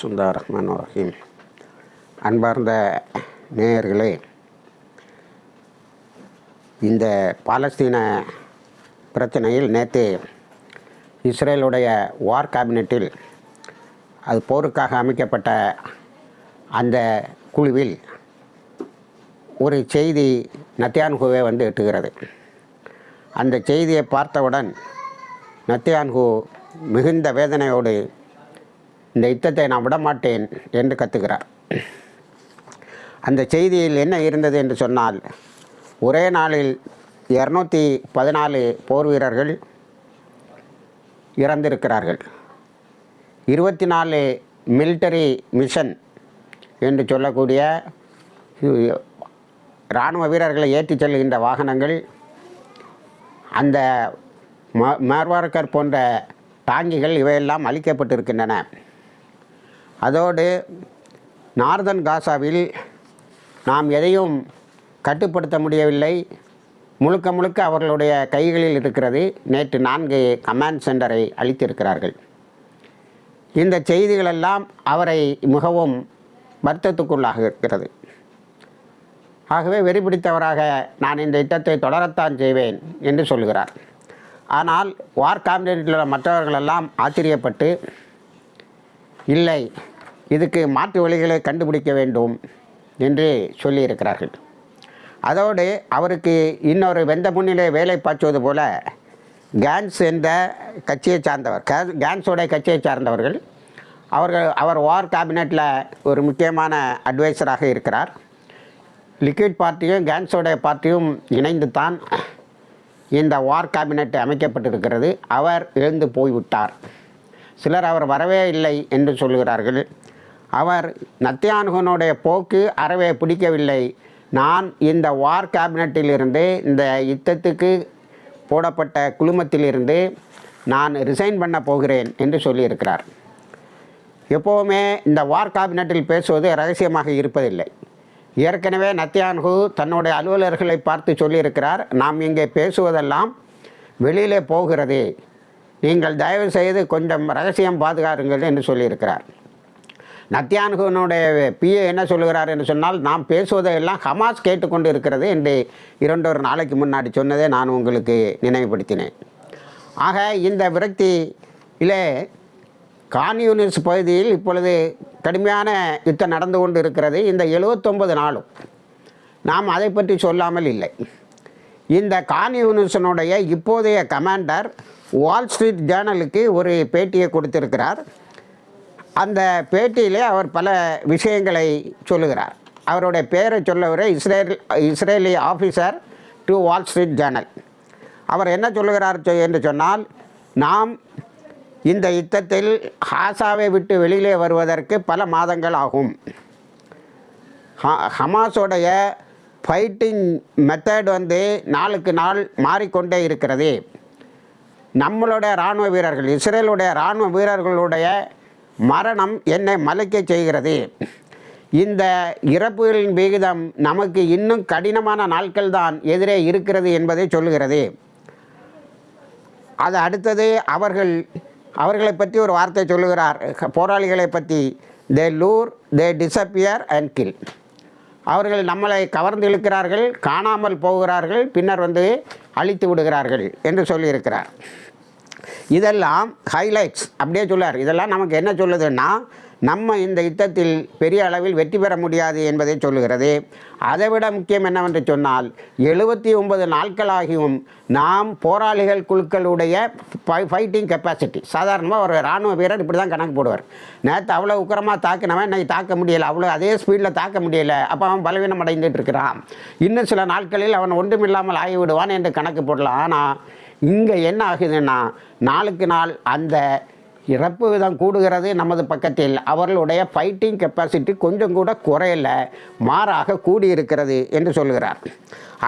பிஸ்மில்லா ரஹ்மான் ரஹீம் அன்பார்ந்த நேயர்களே இந்த பாலஸ்தீன பிரச்சனையில் நேற்று இஸ்ரேலுடைய வார் கேபினெட்டில் அது போருக்காக அமைக்கப்பட்ட அந்த குழுவில் ஒரு செய்தி நத்தியான்குவே வந்து எட்டுகிறது. அந்த செய்தியை பார்த்தவுடன் நத்தியான்கு மிகுந்த வேதனையோடு இந்த யுத்தத்தை நான் விடமாட்டேன் என்று கத்துகிறார். அந்த செய்தியில் என்ன இருந்தது என்று சொன்னால் ஒரே நாளில் இரநூத்தி பதினாலு போர் வீரர்கள் இறந்திருக்கிறார்கள். இருபத்தி நாலு மிலிட்டரி மிஷன் என்று சொல்லக்கூடிய இராணுவ வீரர்களை ஏற்றிச் செல்கின்ற வாகனங்கள் அந்த ம மேர்வார்கர் போன்ற டாங்கிகள் இவையெல்லாம் அளிக்கப்பட்டிருக்கின்றன அதோடு நார்தன் காசாவில் நாம் எதையும் கட்டுப்படுத்த முடியவில்லை. முழுக்க முழுக்க அவர்களுடைய கைகளில் இருக்கிறது. நேற்று நான்கு கமாண்ட் சென்டரை அளித்திருக்கிறார்கள். இந்த செய்திகளெல்லாம் அவரை மிகவும் வருத்தத்துக்குள்ளாக இருக்கிறது. ஆகவே வெறி பிடித்தவராக நான் இந்த யுத்தத்தை தொடரத்தான் செய்வேன் என்று சொல்கிறார். ஆனால் வார் காம்பினேட்டில் உள்ள மற்றவர்களெல்லாம் ஆச்சரியப்பட்டு இல்லை இதுக்கு மாற்று வழிகளை கண்டுபிடிக்க வேண்டும் என்று சொல்லியிருக்கிறார்கள். அதோடு அவருக்கு இன்னொரு வெந்த முன்னிலே வேலை பாய்ச்சுவது போல கேன்ஸ் என்ற கட்சியை சார்ந்தவர் கேன்ஸோடைய கட்சியை சார்ந்தவர்கள் அவர்கள் அவர் வார் கேபினெட்டில் ஒரு முக்கியமான அட்வைசராக இருக்கிறார். லிக்விட் பார்ட்டியும் கேன்ஸோடைய பார்ட்டியும் இணைந்து தான் இந்த வார் கேபினெட் அமைக்கப்பட்டிருக்கிறது. அவர் எழுந்து போய்விட்டார். சிலர் அவர் வரவே இல்லை என்று சொல்கிறார்கள் அவர் நத்தியானுகனுடைய போக்கு அறவே பிடிக்கவில்லை. நான் இந்த வார் கேபினட்டிலிருந்து இந்த யுத்தத்துக்கு போடப்பட்ட குழுமத்திலிருந்து நான் ரிசைன் பண்ண போகிறேன் என்று சொல்லியிருக்கிறார். எப்போவுமே இந்த வார் கேபினட்டில் பேசுவது ரகசியமாக இருப்பதில்லை. ஏற்கனவே நத்தியான்கு தன்னுடைய அலுவலர்களை பார்த்து சொல்லியிருக்கிறார் நாம் இங்கே பேசுவதெல்லாம் வெளியிலே போகிறது. நீங்கள் தயவு செய்து கொஞ்சம் ரகசியம் பாதுகாருங்கள் என்று சொல்லியிருக்கிறார். நத்தியான்குனுடைய பிஏ என்ன சொல்லுகிறார் என்று சொன்னால் நாம் பேசுவதையெல்லாம் ஹமாஸ் கேட்டுக்கொண்டு இருக்கிறது என்று இரண்டொரு நாளைக்கு முன்னாடி சொன்னதை நான் உங்களுக்கு நினைவுபடுத்தினேன். ஆக இந்த விரக்தியிலே கான்யூனிஸ் பகுதியில் இப்பொழுது கடுமையான யுத்தம் நடந்து கொண்டு இருக்கிறது இந்த எழுவத்தொம்பது நாளும் நாம் அதை பற்றி சொல்லாமல் இல்லை. இந்த கான்யூனிசனுடைய இப்போதைய கமாண்டர் வால் ஸ்ட்ரீட் ஜேர்னலுக்கு ஒரு பேட்டியை கொடுத்திருக்கிறார். அந்த பேட்டியிலே அவர் பல விஷயங்களை சொல்லுகிறார். அவருடைய பெயரை சொல்லவரை Israel Israeli officer to Wall Street Journal. அவர் என்ன சொல்லுகிறார் என்று சொன்னால் நாம் இந்த யுத்தத்தில் ஹாசாவை விட்டு வெளியிலே வருவதற்கு பல மாதங்கள் ஆகும். ஹ- ஹமாஸோடைய ஃபைட்டிங் மெத்தட் வந்து நாளுக்கு நாள் மாறிக்கொண்டே இருக்கிறது. நம்மளுடைய இராணுவ வீரர்கள் இஸ்ரேலுடைய இராணுவ வீரர்களுடைய மரணம் என்னை மலைக்க செய்கிறது. இந்த இறப்புகளின் விகிதம் நமக்கு இன்னும் கடினமான நாட்கள் தான் எதிரே இருக்கிறது என்பதை சொல்லுகிறது. அது அடுத்தது அவர்கள் அவர்களை பற்றி ஒரு வார்த்தை சொல்லுகிறார். போராளிகளை பற்றி they lure they disappear and kill அவர்கள் நம்மளை கவர்ந்து இழுக்கிறார்கள் காணாமல் போகிறார்கள் பின்னர் வந்து அழித்து விடுகிறார்கள் என்று சொல்லியிருக்கிறார். இதெல்லாம் ஹைலைட்ஸ் அப்படியே சொல்லார் இதெல்லாம் நமக்கு என்ன சொல்லுதுன்னா நம்ம இந்த யுத்தத்தில் பெரிய அளவில் வெற்றி பெற முடியாது என்பதை சொல்லுகிறது. அதைவிட முக்கியம் என்னவென்று சொன்னால் எழுபத்தி ஒன்பது நாட்களாகியும் நாம் போராளிகள் குழுக்களுடைய ஃபைட்டிங் கெப்பாசிட்டி சாதாரணமாக ஒரு இராணுவ வீரர் இப்படி தான் கணக்கு போடுவார். நேற்று அவ்வளோ உக்கரமாக தாக்கினவன் இன்னைக்கு தாக்க முடியலை. அவ்வளோ அதே ஸ்பீடில் தாக்க முடியலை. அப்போ அவன் பலவீனம் அடைந்துட்டு இருக்கிறான். இன்னும் சில நாட்களில் அவன் ஒன்றுமில்லாமல் ஆகிவிடுவான் என்று கணக்கு போடலாம். ஆனால் இங்கே என்ன ஆகுதுன்னா நாளுக்கு நாள் அந்த இறப்பு விதம் கூடுகிறது நமது பக்கத்தில். அவர்களுடைய ஃபைட்டிங் கெப்பாசிட்டி கொஞ்சம் கூட குறையல மாறாக கூடியிருக்கிறது என்று சொல்கிறார்.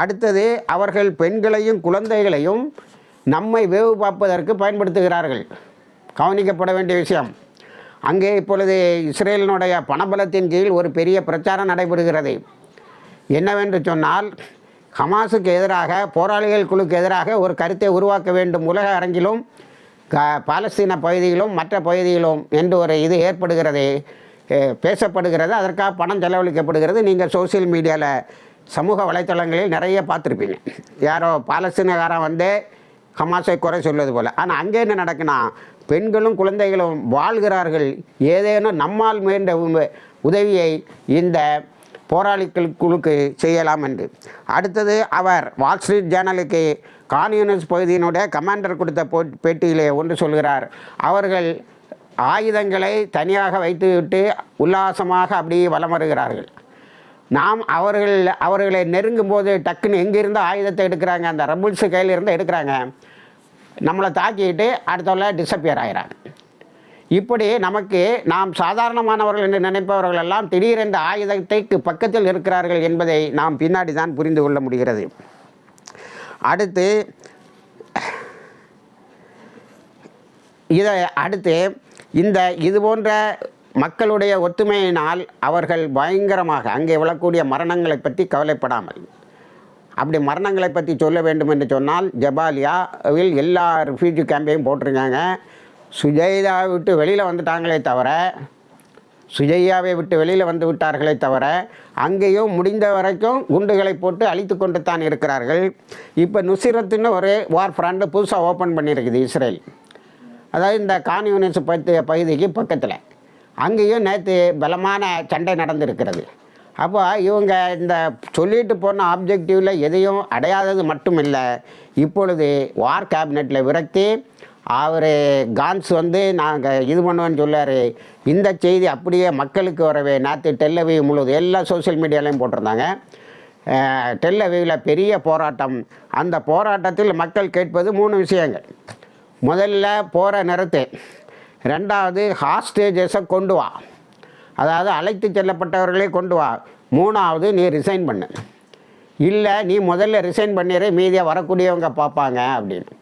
அடுத்தது அவர்கள் பெண்களையும் குழந்தைகளையும் நம்மை வேவு பார்ப்பதற்கு பயன்படுத்துகிறார்கள். கவனிக்கப்பட வேண்டிய விஷயம். அங்கே இப்பொழுது இஸ்ரேலினுடைய பணபலத்தின் கீழ் ஒரு பெரிய பிரச்சாரம் நடைபெறுகிறது. என்னவென்று சொன்னால் ஹமாஸுக்கு எதிராக போராளிகள் குழுக்கு எதிராக ஒரு கருத்தை உருவாக்க வேண்டும் உலக அரங்கிலும் க பாலஸ்தீன பகுதியிலும் மற்ற பகுதியிலும் என்று ஒரு இது ஏற்படுகிறது பேசப்படுகிறது. அதற்காக பணம் செலவழிக்கப்படுகிறது. நீங்கள் சோஷியல் மீடியாவில் சமூக வலைத்தளங்களில் நிறைய பார்த்துருப்பீங்க. யாரோ பாலஸ்தீனக்காரன் வந்து ஹமாஸை குறை சொல்வது போல். ஆனால் அங்கே என்ன நடக்குன்னா பெண்களும் குழந்தைகளும் வாழ்கிறார்கள். ஏதேனும் நம்மால் முயன்ற உ- உதவியை இந்த போராளிகள் குழுக்கு செய்யலாம் என்று. அடுத்தது அவர் வால் ஸ்ட்ரீட் ஜேர்னலுக்கு கான்யூனிஸ்ட் பகுதியினுடைய கமாண்டர் கொடுத்த போ பேட்டியிலே ஒன்று சொல்கிறார். அவர்கள் ஆயுதங்களை தனியாக வைத்துவிட்டு உல்லாசமாக அப்படியே வலம் வருகிறார்கள். நாம் அவர்கள் அவர்களை நெருங்கும் போது டக்குன்னு எங்கேருந்து ஆயுதத்தை எடுக்கிறாங்க அந்த ரபுல்ஸு கையிலிருந்து எடுக்கிறாங்க நம்மளை தாக்கிட்டு அடுத்தவள்ள டிஸப்பியர் ஆகிறாங்க இப்படி நமக்கு நாம் சாதாரணமானவர்கள் என்று நினைப்பவர்கள் எல்லாம் திடீரென்று ஆயுதத்தைக்கு பக்கத்தில் இருக்கிறார்கள் என்பதை நாம் பின்னாடி தான் புரிந்து கொள்ள முடிகிறது. அடுத்து இதை அடுத்து இந்த இது போன்ற மக்களுடைய ஒத்துமையினால் அவர்கள் பயங்கரமாக அங்கே விழக்கூடிய மரணங்களை பற்றி கவலைப்படாமல் அப்படி மரணங்களை பற்றி சொல்ல வேண்டும் என்று சொன்னால் ஜபாலியாவில் எல்லா ரிஃப்யூஜி கேம்பையும் போட்டிருக்காங்க. சுஜைதாவை விட்டு வெளியில் வந்துட்டாங்களே தவிர சுஜய்யாவை விட்டு வெளியில் வந்து விட்டார்களே தவிர அங்கேயும் முடிந்த வரைக்கும் குண்டுகளை போட்டு அழித்து கொண்டு தான் இருக்கிறார்கள். இப்போ நுசிரத்துன்னு ஒரு வார் ஃப்ரண்ட் புதுசாக ஓப்பன் பண்ணியிருக்குது இஸ்ரேல். அதாவது இந்த கான்யூனிஸ் பத்து பகுதிக்கு பக்கத்தில். அங்கேயும் நேற்று பலமான சண்டை நடந்திருக்கிறது. அப்போ இவங்க இந்த சொல்லிட்டு போன ஆப்ஜெக்டிவில் எதையும் அடையாதது மட்டும் இல்லை இப்பொழுது வார் கேபினெட்டில் விரக்தி அவர் கான்ஸ் வந்து நாங்கள் இது பண்ணுவேன்னு சொல்லார். இந்த செய்தி அப்படியே மக்களுக்கு வரவே நேற்று டெல்லவி முழுவதும் எல்லா சோஷியல் மீடியாலையும் போட்டிருந்தாங்க. அஹ், டெல்லவியில் பெரிய போராட்டம். அந்த போராட்டத்தில் மக்கள் கேட்பது மூணு விஷயங்கள். முதல்ல போகிற நிறுத்து. ரெண்டாவது ஹாஸ்டேஜஸை கொண்டு வா. அதாவது அழைத்து செல்லப்பட்டவர்களே கொண்டு வா. மூணாவது நீ ரிசைன் பண்ணு. இல்லை நீ முதல்ல ரிசைன் பண்ணிடு மீதியாக வரக்கூடியவங்க பார்ப்பாங்க அப்படின்னு.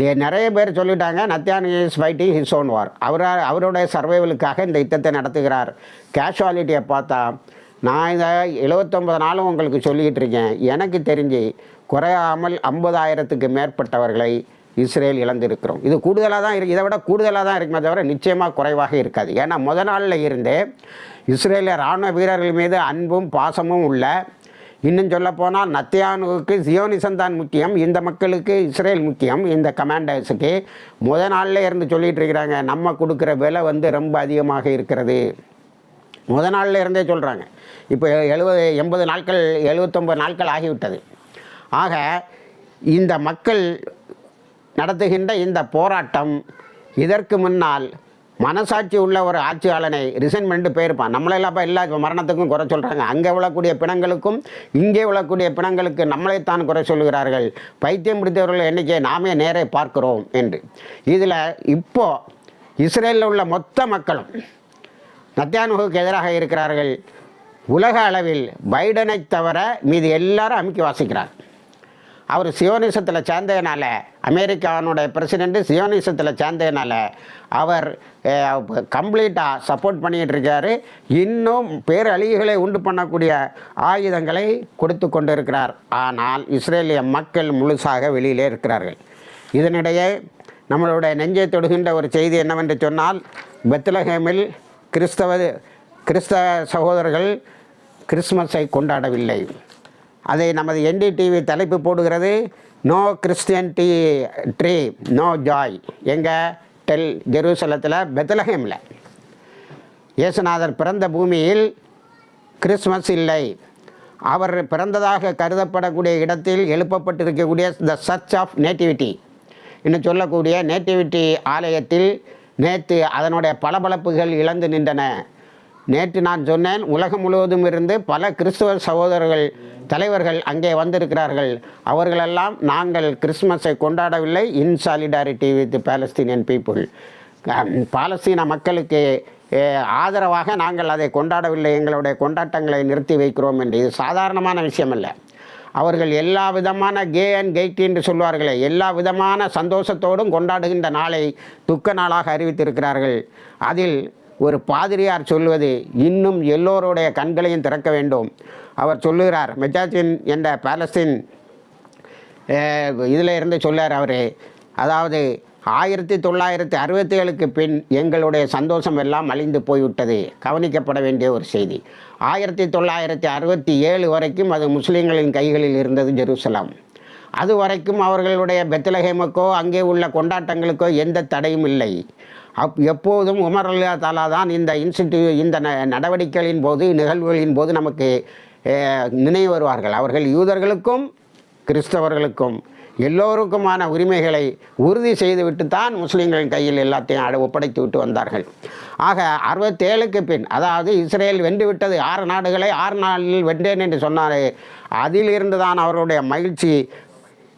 நிறைய பேர் சொல்லிட்டாங்க Netanyahu is fighting his own war அவரா அவருடைய சர்வைவலுக்காக இந்த யுத்தத்தை நடத்துகிறார். கேஷுவாலிட்டியை பார்த்தா நான் இந்த எழுபத்தொம்பது நாளும் உங்களுக்கு சொல்லிக்கிட்டு இருக்கேன். எனக்கு தெரிஞ்சு குறையாமல் ஐம்பதாயிரத்துக்கு மேற்பட்டவர்களை இஸ்ரேல் இழந்திருக்கிறோம். இது கூடுதலாக தான் இருக்குது இதை விட கூடுதலாக தான் இருக்குமே தவிர நிச்சயமாக குறைவாக இருக்காது. ஏன்னா முத நாளில் இருந்தே இஸ்ரேலிய இராணுவ வீரர்கள் மீது அன்பும் பாசமும் உள்ள இன்னும் சொல்லப்போனால் நத்தியானுவுக்கு சியோனிசம் தான் முக்கியம் இந்த மக்களுக்கு இஸ்ரேல் முக்கியம் இந்த கமாண்டர்ஸுக்கு. முத நாளில் இருந்து சொல்லிகிட்டு இருக்கிறாங்க நம்ம கொடுக்குற விலை வந்து ரொம்ப அதிகமாக இருக்கிறது. முத நாளில் இருந்தே சொல்கிறாங்க இப்போ எழுபது எண்பது நாட்கள் எழுபத்தொம்பது நாட்கள் ஆகிவிட்டது. ஆக இந்த மக்கள் நடத்துகின்ற இந்த போராட்டம் இதற்கு முன்னால் மனசாட்சி உள்ள ஒரு ஆட்சியாளனை ரிசைன் பண்ணிட்டு போயிருப்பான். நம்மளெல்லாம் இப்போ எல்லா மரணத்துக்கும் குறை சொல்கிறாங்க அங்கே விழக்கூடிய பிணங்களுக்கும் இங்கே விழக்கூடிய பிணங்களுக்கு நம்மளைத்தான் குறை சொல்கிறார்கள் பைத்தியம் பிடித்தவர்கள் எண்ணிக்கையை நாமே நேரே பார்க்கிறோம் என்று. இதில் இப்போது இஸ்ரேலில் உள்ள மொத்த மக்களும் நத்தியானுகுக்கு எதிராக இருக்கிறார்கள். உலக அளவில் பைடனை தவிர மீது எல்லாரும் அமுக்கி வாசிக்கிறார். அவர் சியோனிசத்தில் சேர்ந்ததுனால அமெரிக்காவினுடைய பிரசிடெண்ட்டு சியோனிசத்தில் சேர்ந்ததுனால அவர் கம்ப்ளீட்டாக சப்போர்ட் பண்ணிகிட்டு இருக்காரு. இன்னும் பேரழிவுகளை உண்டு பண்ணக்கூடிய ஆயுதங்களை கொடுத்து கொண்டிருக்கிறார். ஆனால் இஸ்ரேலிய மக்கள் முழுசாக வெளியிலே இருக்கிறார்கள். இதனிடையே நம்மளுடைய நெஞ்சை தொடுகின்ற ஒரு செய்தி என்னவென்று சொன்னால் பெத்லஹேமில் கிறிஸ்தவ கிறிஸ்தவ சகோதரர்கள் கிறிஸ்மஸை கொண்டாடவில்லை. அதை நமது என்டிடிவி தலைப்பு போடுகிறது. No Christian the tree no joy எங்கே? டெல் ஜெருசலத்தில் பெத்லஹேமில் இயேசுநாதர் பிறந்த பூமியில் கிறிஸ்மஸ் இல்லை. அவர் பிறந்ததாக கருதப்படக்கூடிய இடத்தில் எழுப்பப்பட்டிருக்கக்கூடிய த சர்ச் ஆஃப் நேட்டிவிட்டி இன்னும் சொல்லக்கூடிய நேட்டிவிட்டி ஆலயத்தில் நேற்று அதனுடைய பளபளப்புகள் இழந்து நின்றன. நேற்று நான் சொன்னேன் உலகம் முழுவதும் இருந்து பல கிறிஸ்துவ சகோதரர்கள் தலைவர்கள் அங்கே வந்திருக்கிறார்கள். அவர்களெல்லாம் நாங்கள் கிறிஸ்மஸை கொண்டாடவில்லை. In solidarity with Palestinian people பாலஸ்தீன மக்களுக்கு ஆதரவாக நாங்கள் அதை கொண்டாடவில்லை. எங்களுடைய கொண்டாட்டங்களை நிறுத்தி வைக்கிறோம் என்று. இது சாதாரணமான விஷயம் அல்ல அவர்கள் எல்லா விதமான கே அண்ட் கெய்ட் என்று சொல்வார்களே எல்லா விதமான சந்தோஷத்தோடும் கொண்டாடுகின்ற நாளை துக்க நாளாக அறிவித்திருக்கிறார்கள். அதில் ஒரு பாதிரியார் சொல்வது இன்னும் எல்லோருடைய கண்களையும் திறக்க வேண்டும். அவர் சொல்லுகிறார் மெஜாஜின் என்ற பாலஸ்தீன் இதில் இருந்து சொல்லார் அவர் அதாவது ஆயிரத்தி தொள்ளாயிரத்தி அறுபத்தி ஏழுக்கு பின் எங்களுடைய சந்தோஷம் எல்லாம் அழிந்து போய்விட்டது. கவனிக்கப்பட வேண்டிய ஒரு செய்தி. ஆயிரத்தி தொள்ளாயிரத்தி அறுபத்தி ஏழு வரைக்கும் அது முஸ்லீம்களின் கைகளில் இருந்தது ஜெருசலம். அது வரைக்கும் அவர்களுடைய பெத்லஹேமுக்கோ அங்கே உள்ள கொண்டாட்டங்களுக்கோ எந்த தடையும் இல்லை. அப் எப்போதும் உமர் அல்லா தாலா தான் இந்த இன்ஸ்டியூ இந்த ந- நடவடிக்கைகளின் போது நிகழ்வுகளின் போது நமக்கு நினைவு வருவார்கள். அவர்கள் யூதர்களுக்கும் கிறிஸ்தவர்களுக்கும் எல்லோருக்குமான உரிமைகளை உறுதி செய்துவிட்டு தான் முஸ்லீம்களின் கையில் எல்லாத்தையும் அட ஒப்படைத்து விட்டு வந்தார்கள். ஆக அறுபத்தேழுக்கு பின் அதாவது இஸ்ரேல் வென்றுவிட்டது ஆறு நாடுகளை ஆறு நாளில் வென்றேன் என்று சொன்னார் அதிலிருந்து தான் அவர்களுடைய மகிழ்ச்சி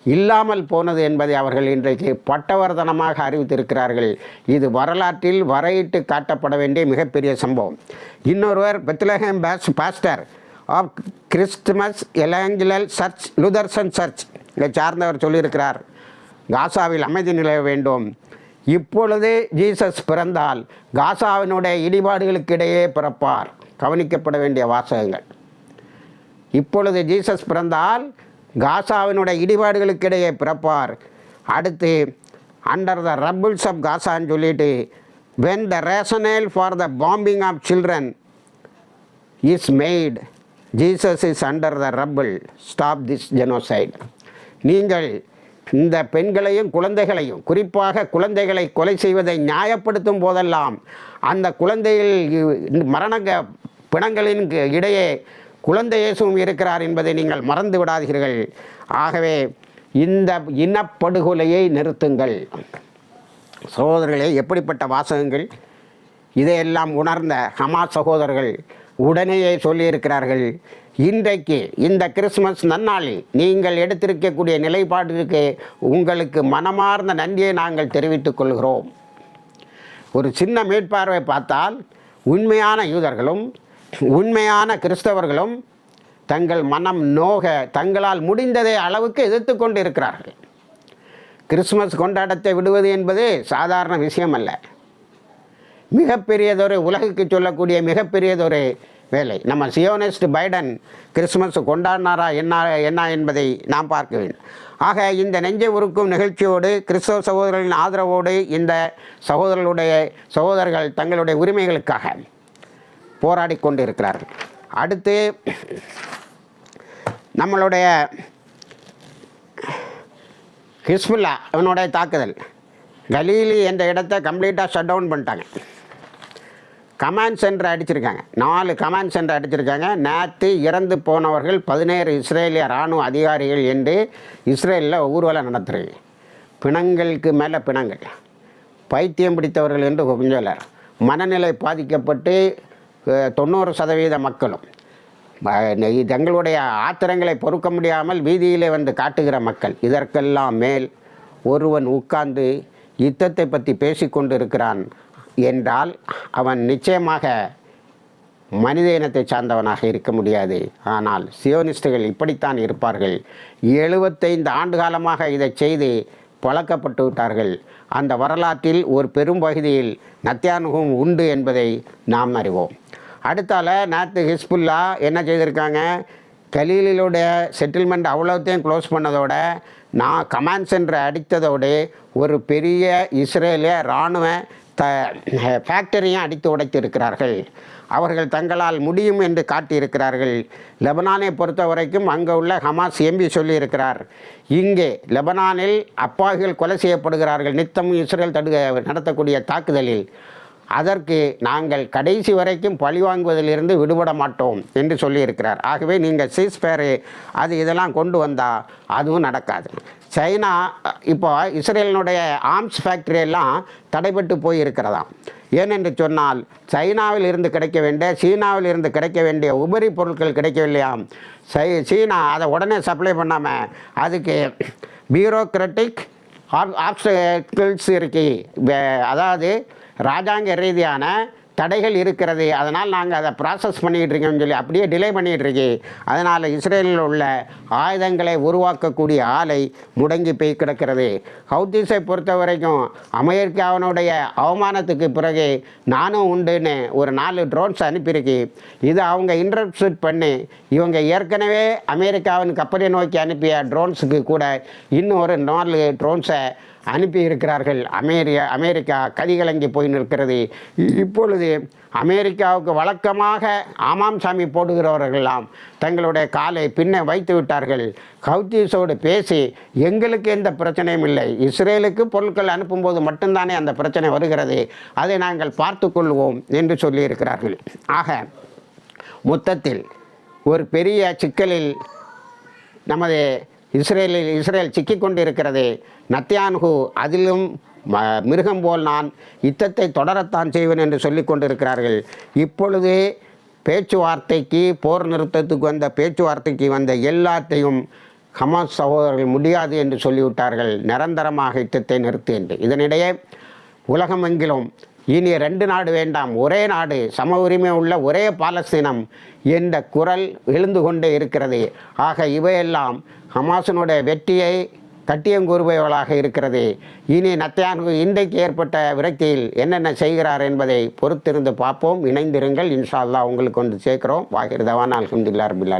இல்லாமல் போனது என்பதை அவர்கள் இன்றைக்கு பட்டவர்தனமாக அறிவித்திருக்கிறார்கள். இது வரலாற்றில் வரையிட்டு காட்டப்பட வேண்டிய மிகப்பெரிய சம்பவம். இன்னொருவர் பெத்லஹேம் பாஸ் பாஸ்டர் ஆஃப் கிறிஸ்துமஸ் எலாஞ்சலல் சர்ச் லுதர்சன் சர்ச் இதை சார்ந்தவர் சொல்லியிருக்கிறார். காசாவில் அமைதி நிலவ வேண்டும். இப்பொழுது ஜீசஸ் பிறந்தால் காசாவினுடைய இடிபாடுகளுக்கு இடையே பிறப்பார். கவனிக்கப்பட வேண்டிய வாசகங்கள். இப்பொழுது ஜீசஸ் பிறந்தால் காசாவினுடைய இடிபாடுகளுக்கிடையே பிறப்பார். அடுத்து அண்டர் த ரப்பிள்ஸ் ஆஃப் காசான்னு சொல்லிட்டு when the rational for the bombing of children is made Jesus is under the rubble stop this genocide நீங்கள் இந்த பெண்களையும் குழந்தைகளையும் குறிப்பாக குழந்தைகளை கொலை செய்வதை நியாயப்படுத்தும் போதெல்லாம் அந்த குழந்தைகள் மரணங்க மரண பிணங்களின் க- இடையே குழந்தை இயேசுவும் இருக்கிறார் என்பதை நீங்கள் மறந்து விடாதீர்கள். ஆகவே இந்த இனப்படுகொலையை நிறுத்துங்கள். சகோதரர்களே எப்படிப்பட்ட வாசகங்கள்? இதையெல்லாம் உணர்ந்த ஹமாஸ் சகோதரர்கள் உடனேயே சொல்லியிருக்கிறார்கள் இன்றைக்கு இந்த கிறிஸ்மஸ் நன்னாளில் நீங்கள் எடுத்திருக்கக்கூடிய நிலைப்பாட்டிற்கு உங்களுக்கு மனமார்ந்த நன்றியை நாங்கள் தெரிவித்துக் கொள்கிறோம். ஒரு சின்ன மேற்பார்வை பார்த்தால் உண்மையான யூதர்களும் உண்மையான கிறிஸ்தவர்களும் தங்கள் மனம் நோக தங்களால் முடிந்ததே அளவுக்கு எதிர்த்து கொண்டு இருக்கிறார்கள் கிறிஸ்மஸ் கொண்டாட்டத்தை விடுவது என்பது சாதாரண விஷயம் அல்ல மிகப்பெரியதொரு உலகுக்கு சொல்லக்கூடிய மிகப்பெரியதொரு வேலை. நம்ம சியோனிஸ்ட் பைடன் கிறிஸ்மஸ் கொண்டாடினாரா என்ன என்ன என்பதை நாம் பார்க்க வேண்டும் ஆக இந்த நெஞ்சை உருக்கும் நிகழ்ச்சியோடு கிறிஸ்தவ சகோதரர்களின் ஆதரவோடு இந்த சகோதரர்களுடைய சகோதரர்கள் தங்களுடைய உரிமைகளுக்காக போராடி கொண்டு இருக்கிறார்கள் அடுத்து நம்மளுடைய ஹிஸ்புல்லா அவனுடைய தாக்குதல். கலீலி என்ற இடத்த கம்ப்ளீட்டாக ஷட் டவுன் பண்ணிட்டாங்க. கமாண்ட் சென்டர் அடிச்சிருக்காங்க. நாலு கமாண்ட் சென்டர் அடிச்சிருக்காங்க. நேற்று இறந்து போனவர்கள் பதினேழு இஸ்ரேலிய இராணுவ அதிகாரிகள் என்று இஸ்ரேலில் ஊர்வலம் நடத்துகிறீங்க பிணங்களுக்கு மேலே பிணங்கள். பைத்தியம் பிடித்தவர்கள் என்று கொஞ்சம் மனநிலை பாதிக்கப்பட்டு தொண்ணூறு சதவீத மக்களும் இது தங்களுடைய ஆத்திரங்களை பொறுக்க முடியாமல் வீதியிலே வந்து காட்டுகிற மக்கள் இதற்கெல்லாம் மேல் ஒருவன் உட்கார்ந்து யுத்தத்தை பற்றி பேசிக்கொண்டு இருக்கிறான் என்றால் அவன் நிச்சயமாக மனித இனத்தை சார்ந்தவனாக இருக்க முடியாது. ஆனால் சியோனிஸ்டுகள் இப்படித்தான் இருப்பார்கள். எழுபத்தைந்து ஆண்டு காலமாக இதை செய்து பழக்கப்பட்டு விட்டார்கள். அந்த வரலாற்றில் ஒரு பெரும் பகுதியில் நத்தியானுகம் உண்டு என்பதை நாம் அறிவோம். அடுத்தால நேற்று ஹிஸ்புல்லா என்ன செய்திருக்காங்க? கலீலிலுடைய செட்டில்மெண்ட் அவ்வளோத்தையும் க்ளோஸ் பண்ணதோட நான் கமாண்ட் சென்டரை அடித்ததோடு ஒரு பெரிய இஸ்ரேலிய இராணுவ த ஃபேக்டரியும் அடித்து உடைத்து இருக்கிறார்கள் அவர்கள் தங்களால் முடியும் என்று காட்டியிருக்கிறார்கள். லெபனானை பொறுத்த வரைக்கும் அங்கே உள்ள ஹமாஸ் எம்பி சொல்லியிருக்கிறார். இங்கே லெபனானில் அப்பாவிகள் கொலை செய்யப்படுகிறார்கள். நித்தமும் இஸ்ரேல் தடு நடத்தக்கூடிய தாக்குதலில். அதற்கு நாங்கள் கடைசி வரைக்கும் பழிவாங்குவதிலிருந்து விடுபட மாட்டோம் என்று சொல்லியிருக்கிறார். ஆகவே நீங்கள் சீஸ்பேரு அது இதெல்லாம் கொண்டு வந்தால் அதுவும் நடக்காது. சைனா இப்போ இஸ்ரேலினுடைய ஆர்ம்ஸ் ஃபேக்டரி எல்லாம் தடைபட்டு போயிருக்கிறதாம். ஏனென்று சொன்னால் சைனாவில் இருந்து கிடைக்க வேண்டிய சீனாவில் இருந்து கிடைக்க வேண்டிய உபரி பொருட்கள் கிடைக்கவில்லையாம். சை சீனா அதை உடனே சப்ளை பண்ணாமல் அதுக்கு பியூரோக்ராட்டிக் ஆப்ஸ்டக்கிள்ஸ் இருக்கு. அதாவது ராஜாங்க ரீதியான தடைகள் இருக்கிறது. அதனால் நாங்கள் அதை ப்ராசஸ் பண்ணிகிட்டு இருக்கோம்னு சொல்லி அப்படியே டிலே பண்ணிகிட்டு இருக்கி. அதனால் இஸ்ரேலில் உள்ள ஆயுதங்களை உருவாக்கக்கூடிய ஆலை முடங்கி போய் கிடக்கிறது. ஹவுதீஸை பொறுத்த வரைக்கும் அமெரிக்காவினுடைய அவமானத்துக்கு பிறகு நானும் உண்டுன்னு ஒரு நாலு ட்ரோன்ஸ் அனுப்பியிருக்கு. இது அவங்க இன்டர்செப்ட் பண்ணி இவங்க ஏற்கனவே அமெரிக்காவின் கப்பலை நோக்கி அனுப்பிய ட்ரோன்ஸுக்கு கூட இன்னும் ஒரு நாலு ட்ரோன்ஸை அனுப்பி இருக்கிறார்கள் அமெரியா அமெரிக்கா கதிகலங்கி போய் நிற்கிறது. இப்பொழுது அமெரிக்காவுக்கு வழக்கமாக ஆமாம் சாமி போடுகிறவர்களெல்லாம் தங்களுடைய காலை பின்ன வைத்து விட்டார்கள். ஹவுத்தீஸோடு பேசி எங்களுக்கு எந்த பிரச்சனையும் இல்லை. இஸ்ரேலுக்கு பொருட்கள் அனுப்பும்போது மட்டும்தானே அந்த பிரச்சனை வருகிறது. அதை நாங்கள் பார்த்து கொள்வோம் என்று சொல்லியிருக்கிறார்கள். ஆக மொத்தத்தில் ஒரு பெரிய சிக்கலில் நமது இஸ்ரேலில் இஸ்ரேல் சிக்கிக்கொண்டு இருக்கிறது நத்தியான்ஹு அதிலும் ம மிருகம் போல் நான் யுத்தத்தை தொடரத்தான் செய்வேன் என்று சொல்லி கொண்டிருக்கிறார்கள். இப்பொழுது பேச்சுவார்த்தைக்கு போர் நிறுத்தத்துக்கு வந்த பேச்சுவார்த்தைக்கு வந்த எல்லாத்தையும் ஹமாஸ் சகோதரர்கள் முடியாது என்று சொல்லிவிட்டார்கள். நிரந்தரமாக யுத்தத்தை நிறுத்து என்று இதனிடையே உலகமெங்கிலும் இனி ரெண்டு நாடு வேண்டாம் ஒரே நாடு சம உரிமை உள்ள ஒரே பாலஸ்தீனம் என்ற குரல் எழுந்து கொண்டே இருக்கிறது. ஆக இவையெல்லாம் ஹமாஸினுடைய வெற்றியை கட்டியங்கூறுபவர்களாக இருக்கிறது. இனி நத்தியானுக்கு இன்றைக்கு ஏற்பட்ட விரக்தியில் என்னென்ன செய்கிறார் என்பதை பொறுத்திருந்து பார்ப்போம். இணைந்திருங்கள். இன்ஷா உங்களுக்கு கொண்டு சேர்க்கிறோம். வாகிருதவான் அலமதுல்லா ரபில்